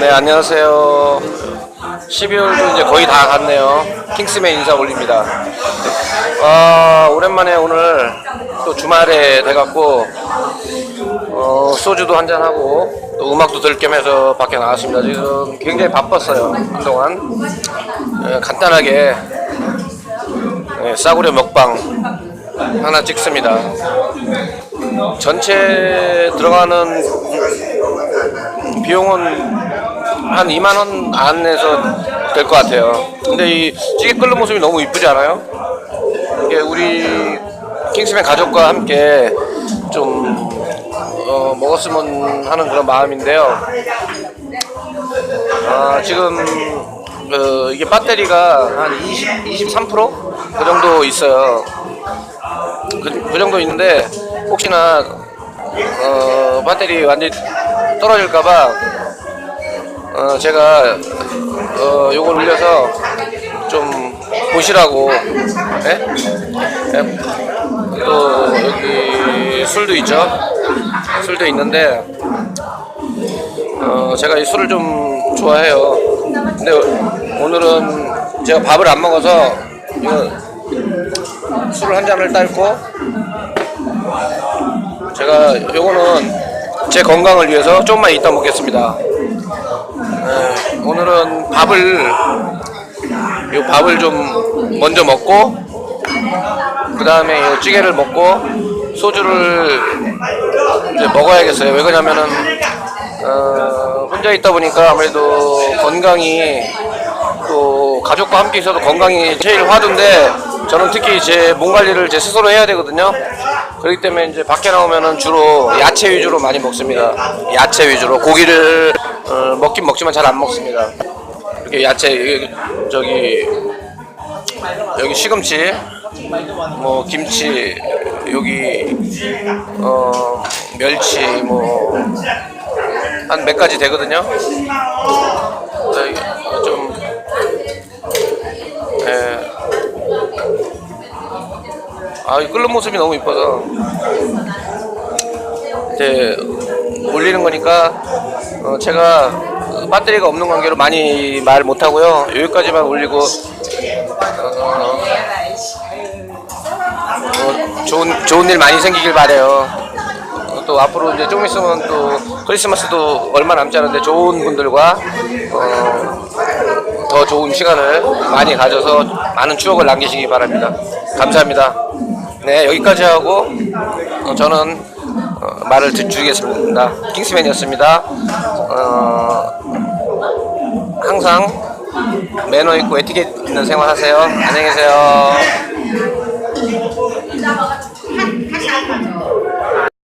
네, 안녕하세요. 12월도 이제 거의 다 갔네요. 킹스맨 인사 올립니다. 아, 오랜만에 오늘 또 주말에 돼갖고, 어, 소주도 한잔하고, 또 음악도 들 겸 해서 밖에 나왔습니다. 지금 굉장히 바빴어요. 한동안. 예, 간단하게, 예, 싸구려 먹방 하나 찍습니다. 전체 들어가는 비용은 한 2만 원 안에서 될 것 같아요. 근데 이 찌개 끓는 모습이 너무 이쁘지 않아요? 이게 우리 킹스맨 가족과 함께 좀 어, 먹었으면 하는 그런 마음인데요. 아, 지금 그 이게 배터리가 한 20, 23%그 정도 있어요. 그, 그 정도 있는데 혹시나 어, 배터리 완전히 떨어질까봐 어, 제가 어, 요걸 올려서 좀 보시라고 예? 예, 또 여기 술도 있죠 술도 있는데 어, 제가 이 술을 좀 좋아해요 근데 오늘은 제가 밥을 안 먹어서 술을 한 잔을 딸고 제가 요거는 제 건강을 위해서 조금만 이따 먹겠습니다. 네, 오늘은 밥을 요 밥을 좀 먼저 먹고 그 다음에 요 찌개를 먹고 소주를 이제 먹어야겠어요. 왜 그러냐면은 어, 혼자 있다 보니까 아무래도 건강이 또 가족과 함께 있어도 건강이 제일 화두인데 저는 특히 제 몸 관리를 제 스스로 해야 되거든요. 그렇기 때문에 이제 밖에 나오면은 주로 야채 위주로 많이 먹습니다. 야채 위주로 고기를 어, 먹긴 먹지만 잘 안 먹습니다. 이렇게 야채 저기 여기 시금치 뭐 김치 여기 어 멸치 뭐 한 몇 가지 되거든요. 아, 이 끓는 모습이 너무 이뻐서 이제 올리는 거니까 어, 제가 배터리가 없는 관계로 많이 말 못하고요. 여기까지만 올리고 어, 어, 좋은 좋은 일 많이 생기길 바래요. 어, 또 앞으로 이제 조금 있으면 또 크리스마스도 얼마 남지 않은데 좋은 분들과 어, 더 좋은 시간을 많이 가져서 많은 추억을 남기시기 바랍니다. 감사합니다. 네, 여기까지 하고 어, 저는 어, 말을 드- 줄이겠습니다. 킹스맨이었습니다. 어, 항상 매너 있고 에티켓 있는 생활 하세요. 안녕히 계세요.